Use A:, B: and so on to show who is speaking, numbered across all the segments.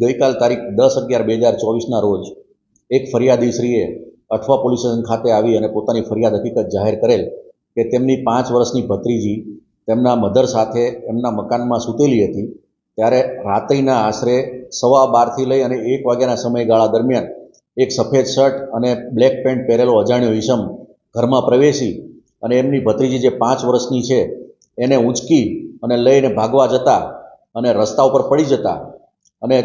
A: ગઈકાલ તારીખ દસ અગિયાર બે હજાર ચોવીસના રોજ એક ફરિયાદીશ્રીએ અઠવા પોલીસ સ્ટેશન ખાતે આવી અને પોતાની ફરિયાદ હકીકત જાહેર કરેલ કે તેમની પાંચ વર્ષની ભત્રીજી તેમના મધર સાથે એમના મકાનમાં સૂતેલી હતી, ત્યારે રાત્રિના આશરે સવા બારથી લઈ અને એક વાગ્યાના સમયગાળા દરમિયાન એક સફેદ શર્ટ અને બ્લેક પેન્ટ પહેરેલો અજાણ્યો ઈસમ ઘરમાં પ્રવેશી અને એમની ભત્રીજી જે પાંચ વર્ષની છે એને ઊંચકી અને લઈને ભાગવા જતા અને રસ્તા ઉપર પડી જતા અને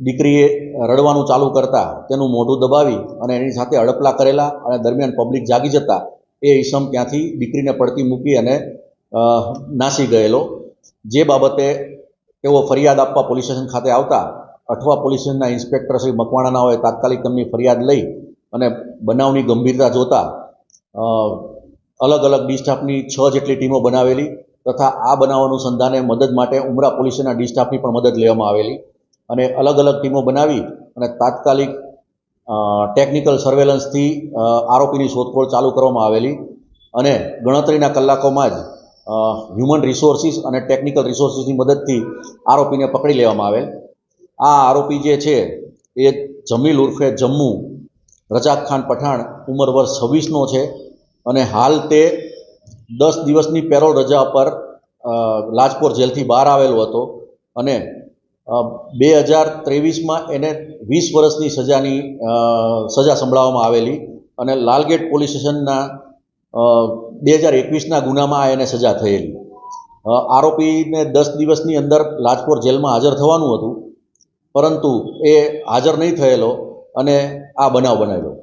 A: દીકરીએ રડવાનું ચાલુ કરતા તેનું મોઢું દબાવી અને એની સાથે હડપલા કરેલા અને દરમિયાન પબ્લિક જાગી જતા એ ઈસમ ત્યાંથી દીકરીને પડતી મૂકી અને નાસી ગયેલો. જે બાબતે તેઓ ફરિયાદ આપવા પોલીસ સ્ટેશન ખાતે આવતા અઠવા પોલીસ સ્ટેશનના ઇન્સ્પેક્ટર શ્રી મકવાણાનાઓએ તાત્કાલિક તેમની ફરિયાદ લઈ અને બનાવની ગંભીરતા જોતા અલગ અલગ ડિસ્ટાફની છ જેટલી ટીમો બનાવેલી તથા આ બનાવ અનુસંધાને મદદ માટે ઉમરા પોલીસના ડિસ્ટાફની પણ મદદ લેવામાં આવેલી. અને અલગ અલગ ટીમો બનાવી અને તાત્કાલિક ટેકનિકલ સર્વેલન્સથી આરોપીની શોધખોળ ચાલુ કરવામાં આવેલી અને ગણતરીના કલાકોમાં જ હ્યુમન રિસોર્સિસ અને ટેકનિકલ રિસોર્સિસની મદદથી આરોપીને પકડી લેવામાં આવેલ. આ આરોપી જે છે, એ જમીલ ઉર્ફે જમ્મુ રજાક ખાન પઠાણ ઉંમર વર્ષ છવ્વીસનો છે અને હાલ તે દસ દિવસની પેરોલ રજા પર લાજપોર જેલથી બહાર આવેલો હતો અને બે હજાર ત્રેવીસમાં એને વીસ વર્ષની સજાની સજા સંભળાવવામાં આવેલી અને લાલગેટ પોલીસ સ્ટેશનના બે હજાર એકવીસના ગુનામાં એને સજા થયેલી. આરોપીને દસ દિવસની અંદર લાજપોર જેલમાં હાજર થવાનું હતું, પરંતુ એ હાજર નહીં થયેલો અને આ બનાવ બનાવ્યો.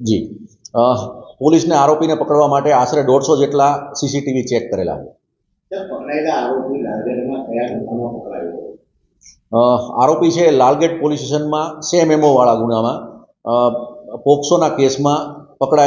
A: જી. પોલીસને આરોપીને પકડવા માટે આશરે દોઢસો જેટલા સીસીટીવી ચેક કરેલા છે.
B: આરોપી
A: છે લાલગેટ પોલીસ સ્ટેશનમાં સેમ એમો વાળા ગુનામાં. પોક્સોના કેસમાં પકડાયેલ